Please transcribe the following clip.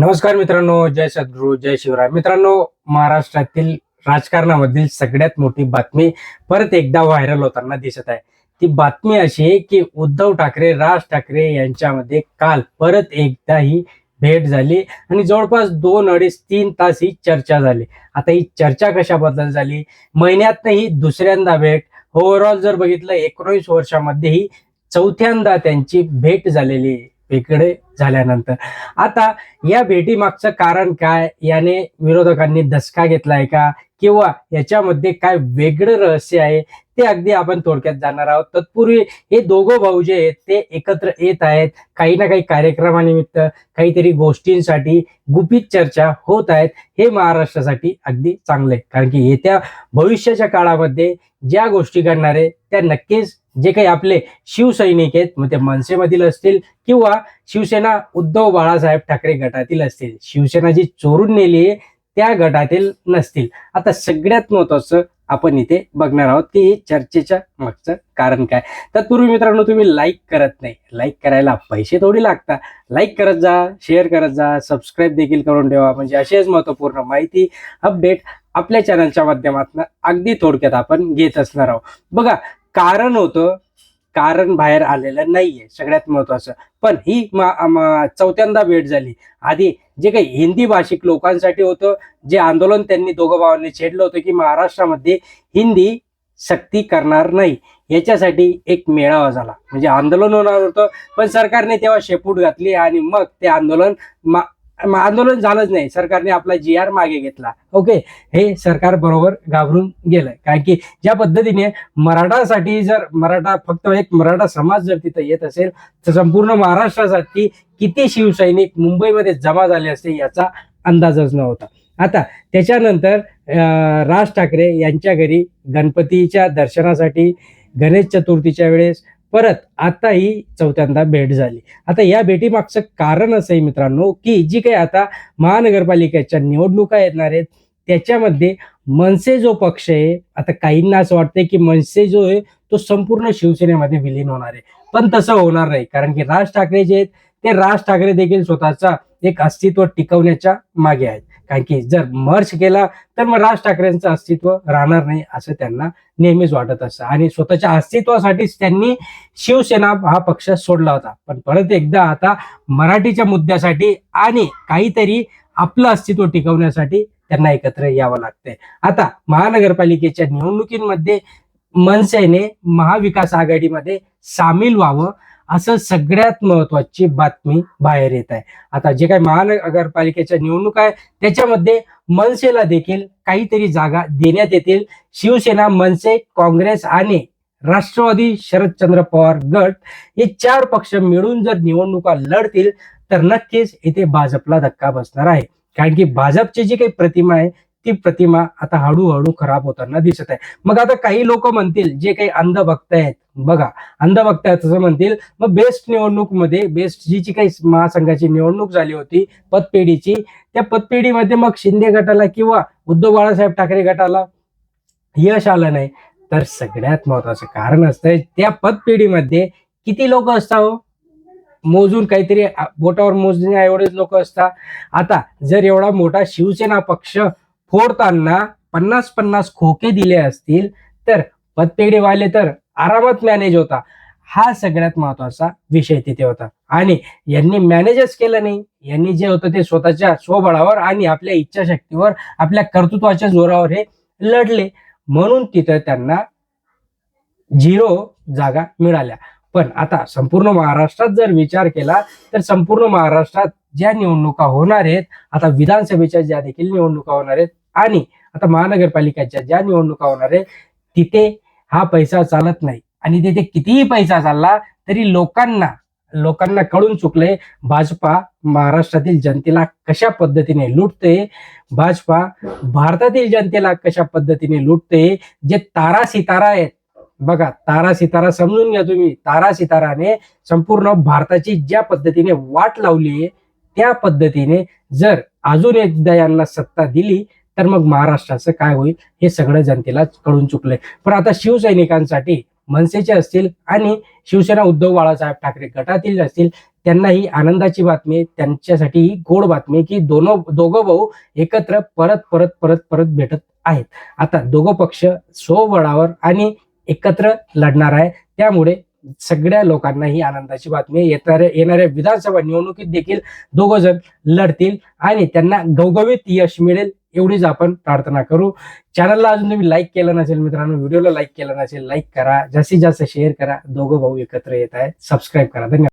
नमस्कार मित्रांनो जय सद्गुरू जय शिवराय. मित्रांनो महाराष्ट्रातील राजकारणामधील सगळ्यात मोठी बातमी परत एकदा व्हायरल होताना दिसत आहे. ती बातमी अशी आहे की उद्धव ठाकरे राज ठाकरे यांच्यामध्ये काल परत एकदा ही भेट झाली आणि जवळपास दोन अडीच तीन तास ही चर्चा झाली. आता ही चर्चा कशाबद्दल झाली? महिन्यातनं ही दुसऱ्यांदा भेट. ओव्हरऑल जर बघितलं एकोणीस वर्षामध्ये ही चौथ्यांदा त्यांची भेट झालेली आहे. वेगळे झाल्यानंतर. आता या भेटीमागचं कारण काय? याने विरोधकांनी धसका घेतलाय का? किंवा याच्यामध्ये काय वेगळं रहस्य आहे? ते अगदी आपण थोडक्यात जाणार आहोत. तत्पूर्वी हे दोघं भाऊ जे आहेत ते एकत्र येत आहेत. काही ना काही कार्यक्रमानिमित्त काहीतरी गोष्टींसाठी गुपित चर्चा होत आहेत. हे महाराष्ट्रासाठी अगदी चांगलं आहे कारण की येत्या भविष्याच्या काळामध्ये ज्या गोष्टी घडणार आहे त्या नक्कीच जे काही आपले शिवसैनिक आहेत मग ते मनसेमधील असतील किंवा शिवसेना उद्धव बाळासाहेब ठाकरे गटातील असतील शिवसेना जी चोरून नेली आहे त्या गटातील नसतील. आता सगळ्यात महत्वाचं आपण इथे बघणार आहोत की चर्चेच्या मागचं कारण काय. तत्पूर्वी मित्रांनो तुम्ही लाईक करत नाही. लाईक करायला पैसे थोडी लागतात लाईक करत जा शेअर करत जा सबस्क्राईब देखील करून ठेवा. म्हणजे असेच महत्त्वपूर्ण माहिती अपडेट आपल्या चॅनलच्या माध्यमातून अगदी थोडक्यात आपण घेत असणार आहोत. बघा कारण होतं कारण बाहेर आलेलं नाहीये सगळ्यात महत्वाचं. पण ही चौथ्यांदा भेट झाली. आधी जे काही हिंदी भाषिक लोकांसाठी होतं जे आंदोलन त्यांनी दोघं भावांनी छेडलं होतं की महाराष्ट्रामध्ये हिंदी सक्ती करणार नाही याच्यासाठी एक मेळावा झाला. म्हणजे आंदोलन होणार होतं पण सरकारने तेव्हा शेपूट घातली आणि मग ते आंदोलन मा- आंदोलन झालंच नाही. सरकारने आपला जी आर मागे घेतला. ओके हे सरकार बरोबर घाबरून गेलं कारण की ज्या पद्धतीने मराठासाठी जर मराठा फक्त एक मराठा समाज जर तिथं येत असेल तर संपूर्ण महाराष्ट्रासाठी किती शिवसैनिक मुंबईमध्ये जमा झाले असते याचा अंदाजच नव्हता. आता त्याच्यानंतर राज ठाकरे यांच्या घरी गणपतीच्या दर्शनासाठी गणेश चतुर्थीच्या वेळेस परत आता ही चौथ्यांदा भेट झाली. आता या भेटीमागचं कारण असं आहे मित्रांनो की जी काही आता महानगरपालिकेच्या निवडणुका येणार आहेत त्याच्यामध्ये मनसे जो पक्ष आहे आता काहींना असं वाटतंय की मनसे जो आहे तो संपूर्ण शिवसेनेमध्ये विलीन होणार आहे. पण तसं होणार नाही कारण की राज ठाकरे जे आहेत ते राज ठाकरे देखील स्वतःचा एक अस्तित्व टिकवण्याच्या मागे आहेत. कारण की जर मर्च केला तर मग राज ठाकरेंचं अस्तित्व राहणार नाही असं त्यांना नेहमीच वाटत असतं. आणि स्वतःच्या अस्तित्वासाठीच त्यांनी शिवसेना हा पक्ष सोडला होता. पण परत एकदा आता मराठीच्या मुद्द्यासाठी आणि काहीतरी आपलं अस्तित्व टिकवण्यासाठी त्यांना एकत्र यावं लागतंय. आता महानगरपालिकेच्या निवडणुकीमध्ये मनसेने महाविकास आघाडीमध्ये सामील व्हावं असं सगळ्यात महत्वाची बातमी बाहेर येत आहे. आता जे काही महानगरपालिकेच्या निवडणूक आहे त्याच्यामध्ये मनसेला देखील काहीतरी जागा देण्यात येतील. शिवसेना मनसे काँग्रेस आणि राष्ट्रवादी शरदचंद्र पवार गट हे चार पक्ष मिळून जर निवडणुका लढतील तर नक्कीच इथे भाजपला धक्का बसणार आहे. कारण की भाजपची जी काही प्रतिमा आहे ती प्रतिमा आता हळूहळू खराब होताना दिसत आहे. मग आता काही लोक म्हणतील जे काही अंधभक्त आहेत बघा अंधभक्त आहेत असं म्हणतील मग बेस्ट निवडणूकमध्ये बेस्ट जी जी काही महासंघाची निवडणूक झाली होती पतपेढीची त्या पतपेढीमध्ये मग शिंदे गटाला किंवा उद्धव बाळासाहेब ठाकरे गटाला यश आलं नाही. तर सगळ्यात महत्वाचं कारण असतंय त्या पतपेढीमध्ये किती लोक असतात हो? मोजून काहीतरी बोटावर मोजण्या एवढेच लोक असतात. आता जर एवढा मोठा शिवसेना पक्ष फोडताना पन्नास पन्नास खोके दिले असतील तर पतपेढीवाले तर आरामात मॅनेज होता. हा सगळ्यात महत्त्वाचा विषय तिथे होता. आणि यांनी मॅनेजच केलं नाही. यांनी जे होतं ते स्वतःच्या स्वबळावर आणि आपल्या इच्छाशक्तीवर आपल्या कर्तृत्वाच्या जोरावर हे लढले. म्हणून तिथं त्यांना झिरो जागा मिळाल्या. पण आता संपूर्ण महाराष्ट्रात जर विचार केला तर संपूर्ण महाराष्ट्रात ज्या निवडणुका होणार आहेत आता विधानसभेच्या ज्या देखील निवडणुका होणार आहेत आणि आता महानगरपालिकेच्या ज्या निवडणुका होणार आहे तिथे हा पैसा चालत नाही. आणि तिथे कितीही पैसा चालला तरी लोकांना लोकांना कळून चुकले भाजपा महाराष्ट्रातील जनतेला कशा पद्धतीने लुटते भाजपा भारतातील जनतेला कशा पद्धतीने लुटते जे तारा सितारा आहेत. बघा तारा सितारा समजून घ्या तुम्ही. तारा सिताराने संपूर्ण भारताची ज्या पद्धतीने वाट लावली त्या पद्धतीने जर अजून एकदा यांना सत्ता दिली तर मग महाराष्ट्राचं काय होईल हे सगळं जनतेला कळून चुकलंय. पण आता शिवसैनिकांसाठी मनसेचे असतील आणि शिवसेना उद्धव बाळासाहेब ठाकरे गटातील असतील त्यांना ही आनंदाची बातमी आहे. त्यांच्यासाठी ही गोड बातमी की दोन दोघं भाऊ एकत्र परत परत परत परत भेटत आहेत. आता दोघं पक्ष स्वबळावर आणि एकत्र लढणार आहे. त्यामुळे सगळ्या लोकांना ही आनंदाची बातमी येणाऱ्या येणाऱ्या विधानसभा निवडणुकीत देखील दोघं जण लढतील आणि त्यांना गवगवीत यश मिळेल. एवढीच आपण प्रार्थना करू. चॅनलला अजून तुम्ही लाईक केलं नसेल मित्रांनो व्हिडिओला लाईक केलं नसेल लाईक करा. जास्तीत जास्त शेअर करा. दोघं भाऊ एकत्र येत आहेत. सबस्क्राईब करा. धन्यवाद.